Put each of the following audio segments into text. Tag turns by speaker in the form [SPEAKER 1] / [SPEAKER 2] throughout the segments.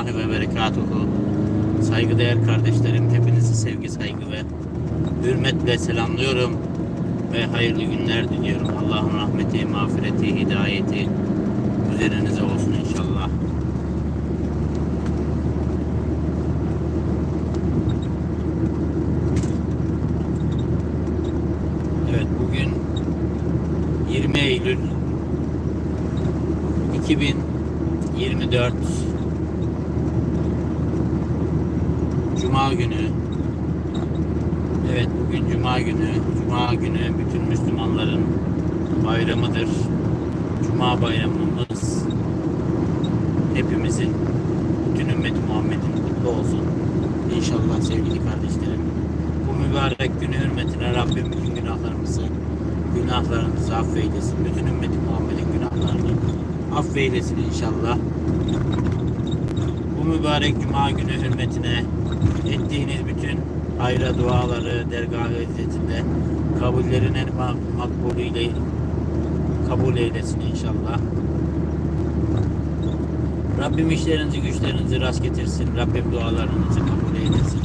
[SPEAKER 1] Rahmetullahi ve Berekatuhu. Saygıdeğer kardeşlerim, hepinizi sevgi, saygı ve hürmetle selamlıyorum ve hayırlı günler diliyorum. Allah'ın rahmeti, mağfireti, hidayeti üzerinize olsun inşallah. Evet bugün 20 Eylül 2024 Cuma günü Evet bugün Cuma günü Cuma günü bütün Müslümanların bayramıdır Cuma bayramımız hepimizin bütün ümmet Muhammed'in kutlu olsun İnşallah sevgili kardeşlerim bu mübarek günü hürmetine Rabbim bütün günahlarımızı günahlarımızı affeylesin. Bütün ümmeti Muhammed'in günahlarını affeylesin inşallah. Bu mübarek cuma günü hürmetine ettiğiniz bütün hayra duaları dergah izzetinde kabullerin en mak- makbulüyle kabul eylesin inşallah. Rabbim işlerinizi güçlerinizi rast getirsin. Rabbim dualarınızı kabul eylesin.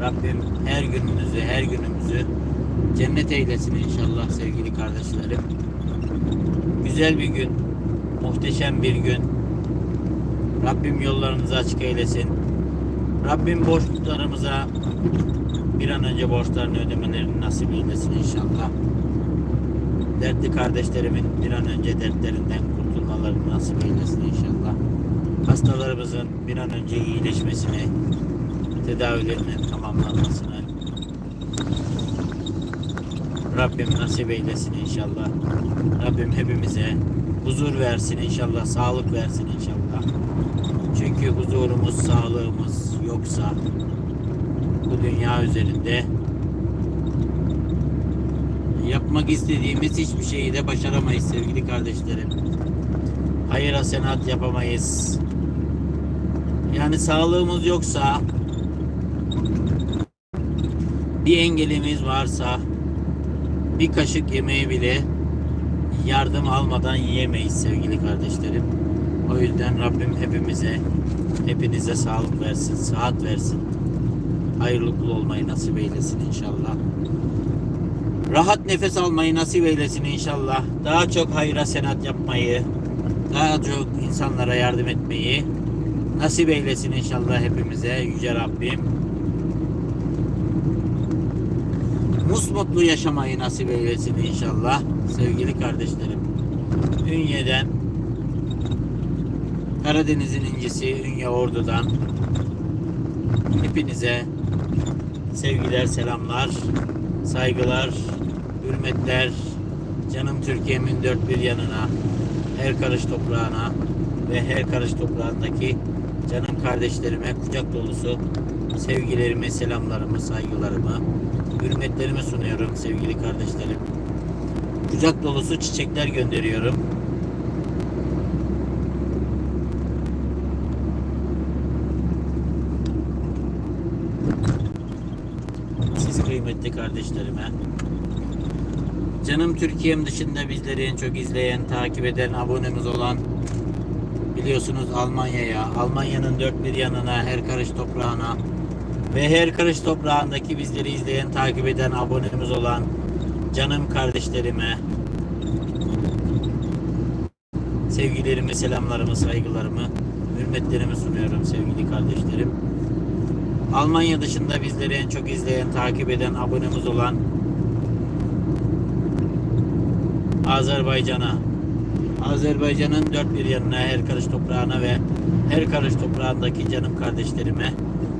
[SPEAKER 1] Rabbim her gününüzü, her günümüzü cennet eylesin inşallah sevgili kardeşlerim. Güzel bir gün, muhteşem bir gün. Rabbim yollarınızı açık eylesin. Rabbim borçlarımıza bir an önce borçlarını ödemelerini nasip eylesin inşallah. Dertli kardeşlerimin bir an önce dertlerinden kurtulmalarını nasip eylesin inşallah. Hastalarımızın bir an önce iyileşmesini, tedavilerinin tamamlanmasını Rabbim nasip eylesin inşallah. Rabbim hepimize huzur versin inşallah, sağlık versin inşallah. Çünkü huzurumuz, sağlığımız yoksa bu dünya üzerinde yapmak istediğimiz hiçbir şeyi de başaramayız sevgili kardeşlerim. Hayır hasenat yapamayız. Yani sağlığımız yoksa bir engelimiz varsa bir kaşık yemeği bile yardım almadan yiyemeyiz sevgili kardeşlerim. O yüzden Rabbim hepimize, hepinize sağlık versin, sıhhat versin. Hayırlı kul olmayı nasip eylesin inşallah. Rahat nefes almayı nasip eylesin inşallah. Daha çok hayra senat yapmayı, daha çok insanlara yardım etmeyi nasip eylesin inşallah hepimize Yüce Rabbim. musmutlu yaşamayı nasip eylesin inşallah sevgili kardeşlerim. Ünye'den Karadeniz'in incisi Ünye Ordu'dan hepinize sevgiler, selamlar, saygılar, hürmetler, canım Türkiye'min dört bir yanına, her karış toprağına ve her karış toprağındaki canım kardeşlerime kucak dolusu sevgilerimi, selamlarımı, saygılarımı, hürmetlerimi sunuyorum sevgili kardeşlerim. Kucak dolusu çiçekler gönderiyorum. Kıymetli kardeşlerime. Canım Türkiye'm dışında bizleri en çok izleyen, takip eden, abonemiz olan biliyorsunuz Almanya'ya, Almanya'nın dört bir yanına, her karış toprağına ve her karış toprağındaki bizleri izleyen, takip eden, abonemiz olan canım kardeşlerime sevgilerimi, selamlarımı, saygılarımı, hürmetlerimi sunuyorum sevgili kardeşlerim. Almanya dışında bizleri en çok izleyen, takip eden, abonemiz olan Azerbaycan'a, Azerbaycan'ın dört bir yanına, her karış toprağına ve her karış toprağındaki canım kardeşlerime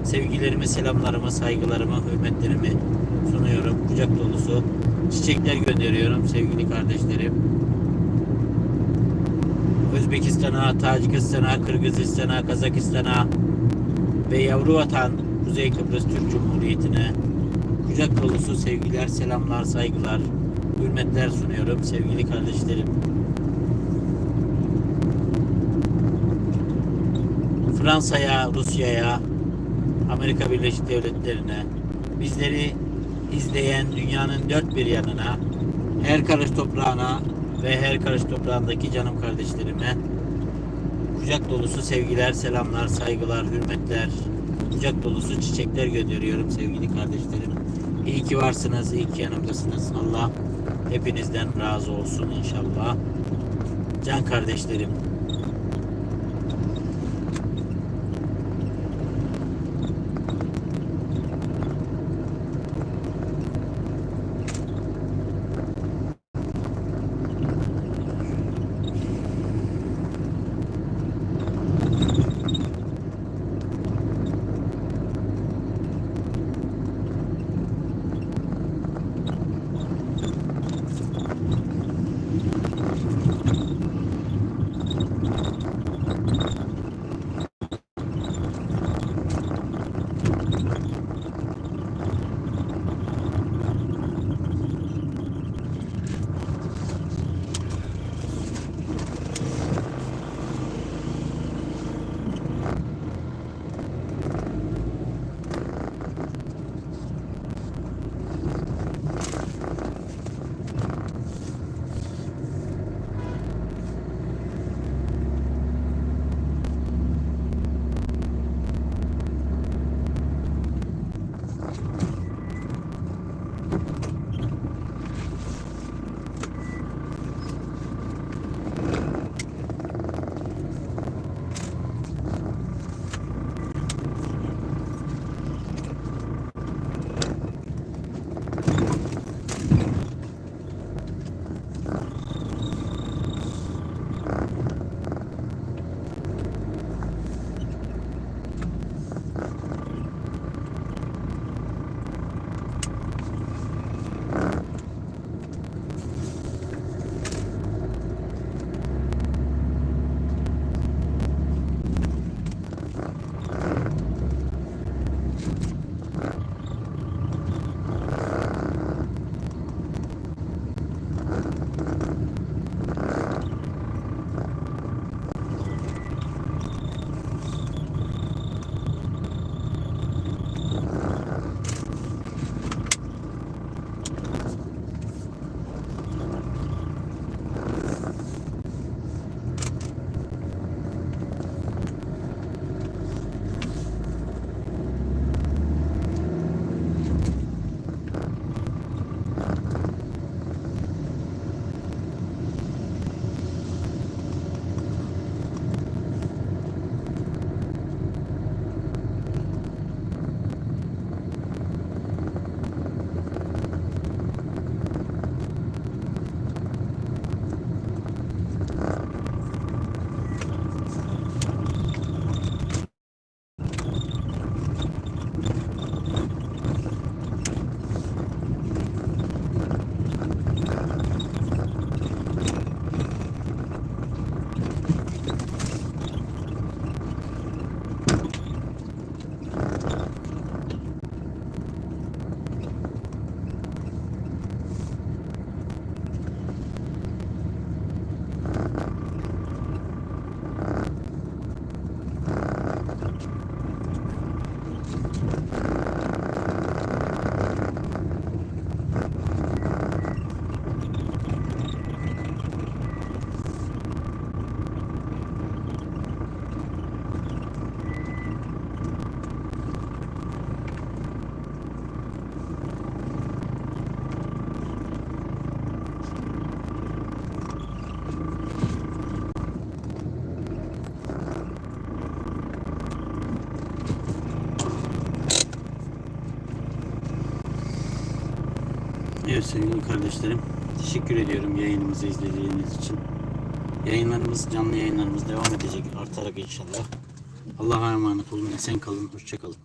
[SPEAKER 1] sevgilerimi, selamlarımı, saygılarımı, hürmetlerimi sunuyorum. Kucak dolusu çiçekler gönderiyorum sevgili kardeşlerim. Özbekistan'a, Tacikistan'a, Kırgızistan'a, Kazakistan'a ve yavru vatan Kuzey Kıbrıs Türk Cumhuriyeti'ne kucak dolusu sevgiler, selamlar, saygılar, hürmetler sunuyorum sevgili kardeşlerim. Fransa'ya, Rusya'ya, Amerika Birleşik Devletleri'ne, bizleri izleyen dünyanın dört bir yanına, her karış toprağına ve her karış toprağındaki canım kardeşlerime kucak dolusu sevgiler, selamlar, saygılar, hürmetler, kucak dolusu çiçekler gönderiyorum sevgili kardeşlerim. İyi ki varsınız, iyi ki yanımdasınız. Allah hepinizden razı olsun inşallah. Can kardeşlerim, Evet sevgili kardeşlerim, teşekkür ediyorum yayınımızı izlediğiniz için. Yayınlarımız, canlı yayınlarımız devam edecek artarak inşallah. Allah'a emanet olun, esen kalın, hoşça kalın.